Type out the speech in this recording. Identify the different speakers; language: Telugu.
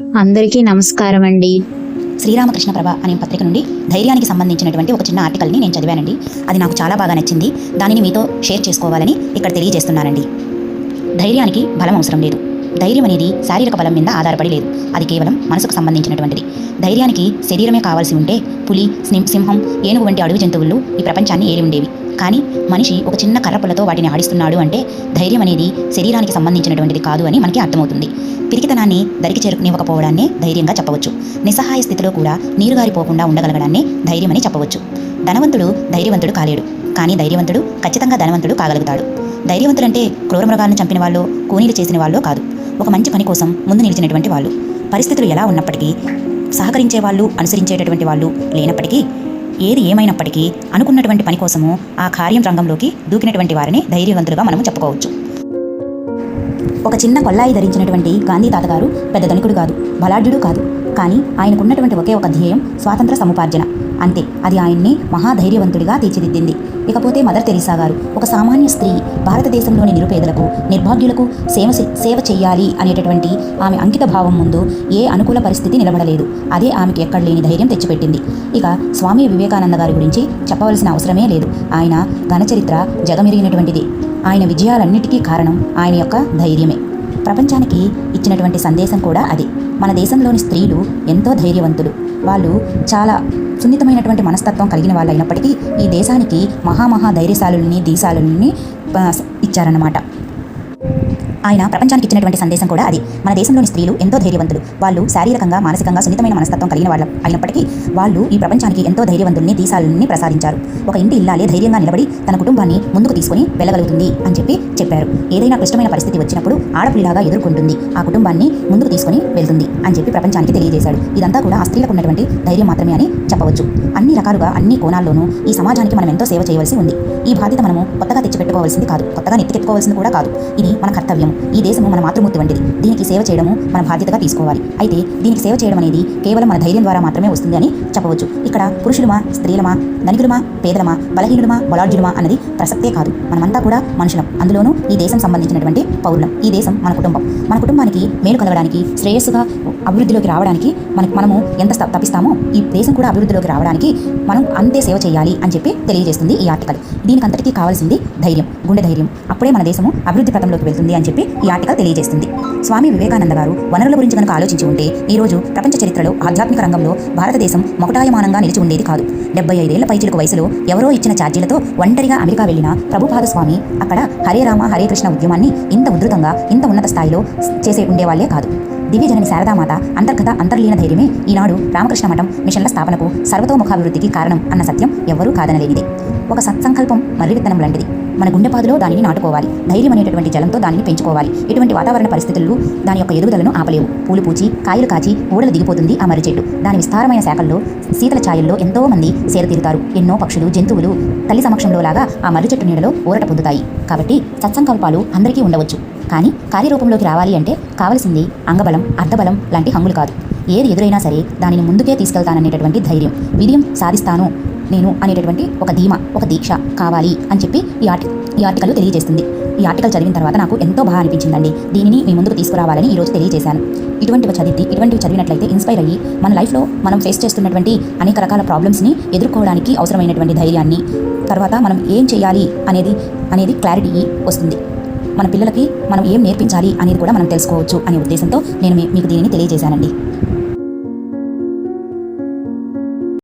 Speaker 1: అందరికీ నమస్కారం అండి
Speaker 2: శ్రీరామకృష్ణ ప్రభ అనే పత్రిక నుండి ధైర్యానికి సంబంధించినటువంటి ఒక చిన్న ఆర్టికల్ని నేను చదివానండి. అది నాకు చాలా బాగా నచ్చింది. దానిని మీతో షేర్ చేసుకోవాలని ఇక్కడ తెలియజేస్తున్నానండి. ధైర్యానికి బలం అవసరం లేదు. ధైర్యం అనేది శారీరక బలం మీద ఆధారపడి లేదు. అది కేవలం మనసుకు సంబంధించినటువంటిది. ధైర్యానికి శరీరమే కావాల్సి ఉంటే పులి సింహం- సింహం ఏనుగు వంటి అడవి జంతువులు ఈ ప్రపంచాన్ని ఏలి ఉండేవి. కానీ మనిషి ఒక చిన్న కర్రపులతో వాటిని ఆడిస్తున్నాడు అంటే ధైర్యం అనేది శరీరానికి సంబంధించినటువంటిది కాదు అని మనకి అర్థమవుతుంది. పిరికితనాన్ని దరికి చేరుకునివ్వకపోవడాన్నే ధైర్యంగా చెప్పవచ్చు. నిస్సహాయ స్థితిలో కూడా నీరుగారిపోకుండా ఉండగలగడాన్నే ధైర్యమని చెప్పవచ్చు. ధనవంతుడు ధైర్యవంతుడు కాలేడు కానీ ధైర్యవంతుడు ఖచ్చితంగా ధనవంతుడు కాగలుగుతాడు. ధైర్యవంతులంటే క్రూరమృగాలను చంపిన వాళ్ళు కూనీలు చేసిన వాళ్ళు కాదు. ఒక మంచి పని కోసం ముందు నిలిచినటువంటి వాళ్ళు. పరిస్థితులు ఎలా ఉన్నప్పటికీ సహకరించే వాళ్ళు అనుసరించేటటువంటి వాళ్ళు లేనప్పటికీ ఏది ఏమైనప్పటికీ అనుకున్నటువంటి పని కోసము ఆ కార్యం రంగంలోకి దూకినటువంటి వారిని ధైర్యవంతులుగా మనము చెప్పుకోవచ్చు. ఒక చిన్న కొల్లాయి ధరించినటువంటి గాంధీ తాతగారు పెద్ద ధనికుడు కాదు బలాఢ్యుడు కాదు. కానీ ఆయనకున్నటువంటి ఒకే ఒక ధ్యేయం స్వాతంత్ర సముపార్జన. అంతే అది ఆయన్ని మహాధైర్యవంతుడిగా తీర్చిదిద్దింది. ఇకపోతే మదర్ తెరీసా గారు ఒక సామాన్య స్త్రీ భారతదేశంలోని నిరుపేదలకు నిర్భాగ్యులకు సేవ సేవ చేయాలి అనేటటువంటి ఆమె అంకిత భావం ముందు ఏ అనుకూల పరిస్థితి నిలబడలేదు. అదే ఆమెకి ఎక్కడ లేని ధైర్యం తెచ్చిపెట్టింది. ఇక స్వామి వివేకానంద గారి గురించి చెప్పవలసిన అవసరమే లేదు. ఆయన ఘనచరిత్ర జగమెరిగినటువంటిది. ఆయన విజయాలన్నిటికీ కారణం ఆయన యొక్క ధైర్యమే. ప్రపంచానికి ఇచ్చినటువంటి సందేశం కూడా అది. మన దేశంలోని స్త్రీలు ఎంతో ధైర్యవంతులు. వాళ్ళు చాలా సున్నితమైనటువంటి మనస్తత్వం కలిగిన వాళ్ళు అయినప్పటికీ ఈ దేశానికి మహామహా ధైర్యశాలుల్ని దీశాలుల్ని ఇచ్చారన్నమాట. ఆయన ప్రపంచానికి ఇచ్చినటువంటి సందేశం కూడా అది. మన దేశంలోని స్త్రీలు ఎంతో ధైర్యవంతులు. వాళ్ళు శారీరకంగా మానసికంగా సున్నితమైన మనస్తత్వం కలిగిన వాళ్ళ అయినప్పటికీ వాళ్ళు ఈ ప్రపంచానికి ఎంతో ధైర్యవంతుల్ని దీశాలని ప్రసాదించారు. ఒక ఇంటి ఇల్లాలే ధైర్యంగా నిలబడి తన కుటుంబాన్ని ముందుకు తీసుకొని వెళ్ళగలుగుతుంది అని చెప్పి చెప్పారు. ఏదైనా క్లిష్టమైన పరిస్థితి వచ్చినప్పుడు ఆడపిల్లలాగా ఎదుర్కొంటుంది. ఆ కుటుంబాన్ని ముందుకు తీసుకొని వెళ్తుంది అని చెప్పి ప్రపంచానికి తెలియజేశాడు. ఇదంతా కూడా ఆ స్త్రీలకు ఉన్నటువంటి ధైర్యం మాత్రమే అని చెప్పవచ్చు. అన్ని రకాలుగా అన్ని కోణాల్లోనూ ఈ సమాజానికి మనం ఎంతో సేవ చేయవలసి ఉంది. ఈ బాధ్యత మనము కొత్తగా తెచ్చిపెట్టుకోవాల్సింది కాదు. కొత్తగా నెత్తికెత్తుకోవాల్సింది కూడా కాదు. ఇది మన కర్తవ్యం ఈ దేశము మన మాతృమూర్తి వంటిది. దీనికి సేవ చేయడము మన బాధ్యతగా తీసుకోవాలి. అయితే దీనికి సేవ చేయడం అనేది కేవలం మన ధైర్యం ద్వారా మాత్రమే వస్తుంది అని చెప్పవచ్చు. ఇక్కడ పురుషులమా స్త్రీలమా ధనికులమా పేదలమా బలహీనులమా బలాఢ్యులమా అన్నది ప్రసక్తే కాదు. మనమంతా కూడా మనుషులం. అందులోనూ ఈ దేశం సంబంధించినటువంటి పౌరులం. ఈ దేశం మన కుటుంబం. మన కుటుంబానికి మేలు కలగడానికి శ్రేయస్సుగా అభివృద్ధిలోకి రావడానికి మనకి మనము ఎంత తప్పిస్తామో ఈ దేశం కూడా అభివృద్ధిలోకి రావడానికి మనం అంతే సేవ చేయాలి అని చెప్పి తెలియజేస్తుంది ఈ ఆర్టికల్. దీనికి అంతటికీ కావాల్సింది ధైర్యం గుండె ధైర్యం. అప్పుడే మన దేశము అభివృద్ధి పథంలోకి వెళ్తుంది అని చెప్పి ఈ ఆర్టికల్ తెలియజేస్తుంది. స్వామి వివేకానంద గారు వనరుల గురించి కనుక ఆలోచించి ఉంటే ఈ రోజు ప్రపంచ చరిత్రలో ఆధ్యాత్మిక రంగంలో భారతదేశం మొకటాయమానంగా నిలిచి ఉండేది కాదు. డెబ్బై ఐదేళ్ళ పైచిలుకు వయసులో ఎవరో ఇచ్చిన ఛార్జీలతో ఒంటరిగా అమెరికా వెళ్ళిన ప్రభుపాద స్వామి అక్కడ హరే రామ హరే కృష్ణ ఉద్యమాన్ని ఇంత ఉధృతంగా ఇంత ఉన్నత స్థాయిలో చేసే ఉండేవాళ్ళే కాదు. దివ్యజనని శారదామాత అంతర్గత అంతర్లీన ధైర్యమే ఈనాడు రామకృష్ణ మఠం మిషన్ల స్థాపనకు సర్వతోముఖాభివృద్ధికి కారణం అన్న సత్యం ఎవ్వరూ కాదనలేనిది. ఒక సత్సంకల్పం మర్రి విత్తనం లాంటిది. మన గుండెపాదులో దానిని నాటుకోవాలి. ధైర్యం అనేటటువంటి జలంతో దానిని పెంచుకోవాలి. ఇటువంటి వాతావరణ పరిస్థితులు దాని యొక్క ఎదుగుదలను ఆపలేవు పూలు పూచి కాయలు కాచి ఊడలు దిగిపోతుంది ఆ మర్రి చెట్టు దాని విస్తారమైన శాఖల్లో శీతల ఛాయల్లో ఎంతో మంది సేరతీరుతారు ఎన్నో పక్షులు జంతువులు తల్లి సమక్షంలో లాగా ఆ మర్రి చెట్టు నీడలో ఊరట పొందుతాయి. కాబట్టి సత్సంకల్పాలు అందరికీ ఉండవచ్చు. కానీ కార్యరూపంలోకి రావాలి అంటే కావలసింది అంగబలం అర్ధబలం లాంటి హంగులు కాదు. ఏది ఎదురైనా సరే దానిని ముందుకే తీసుకెళ్తాననేటటువంటి ధైర్యం. విజయం సాధిస్తాను నేను అనేటటువంటి ఒక ధీమ ఒక దీక్ష కావాలి అని చెప్పి ఈ ఆర్టి ఈ ఆర్టికల్ తెలియజేస్తుంది. ఈ ఆర్టికల్ చదివిన తర్వాత నాకు ఎంతో బాగా అనిపించిందండి. దీనిని మీ ముందుకు తీసుకురావాలని ఈరోజు తెలియజేశాను. ఇటువంటివి చదివి ఇటువంటివి చదివినట్లయితే ఇన్స్పైర్ అయ్యి మన లైఫ్లో మనం ఫేస్ చేస్తున్నటువంటి అనేక రకాల ప్రాబ్లమ్స్ని ఎదుర్కోవడానికి అవసరమైనటువంటి ధైర్యాన్ని తర్వాత మనం ఏం చేయాలి అనేది అనేది క్లారిటీ వస్తుంది. మన పిల్లలకి మనం ఏం నేర్పించాలి అనేది కూడా మనం తెలుసుకోవచ్చు అనే ఉద్దేశంతో నేను మీ- మీకు దీనిని తెలియజేశానండి.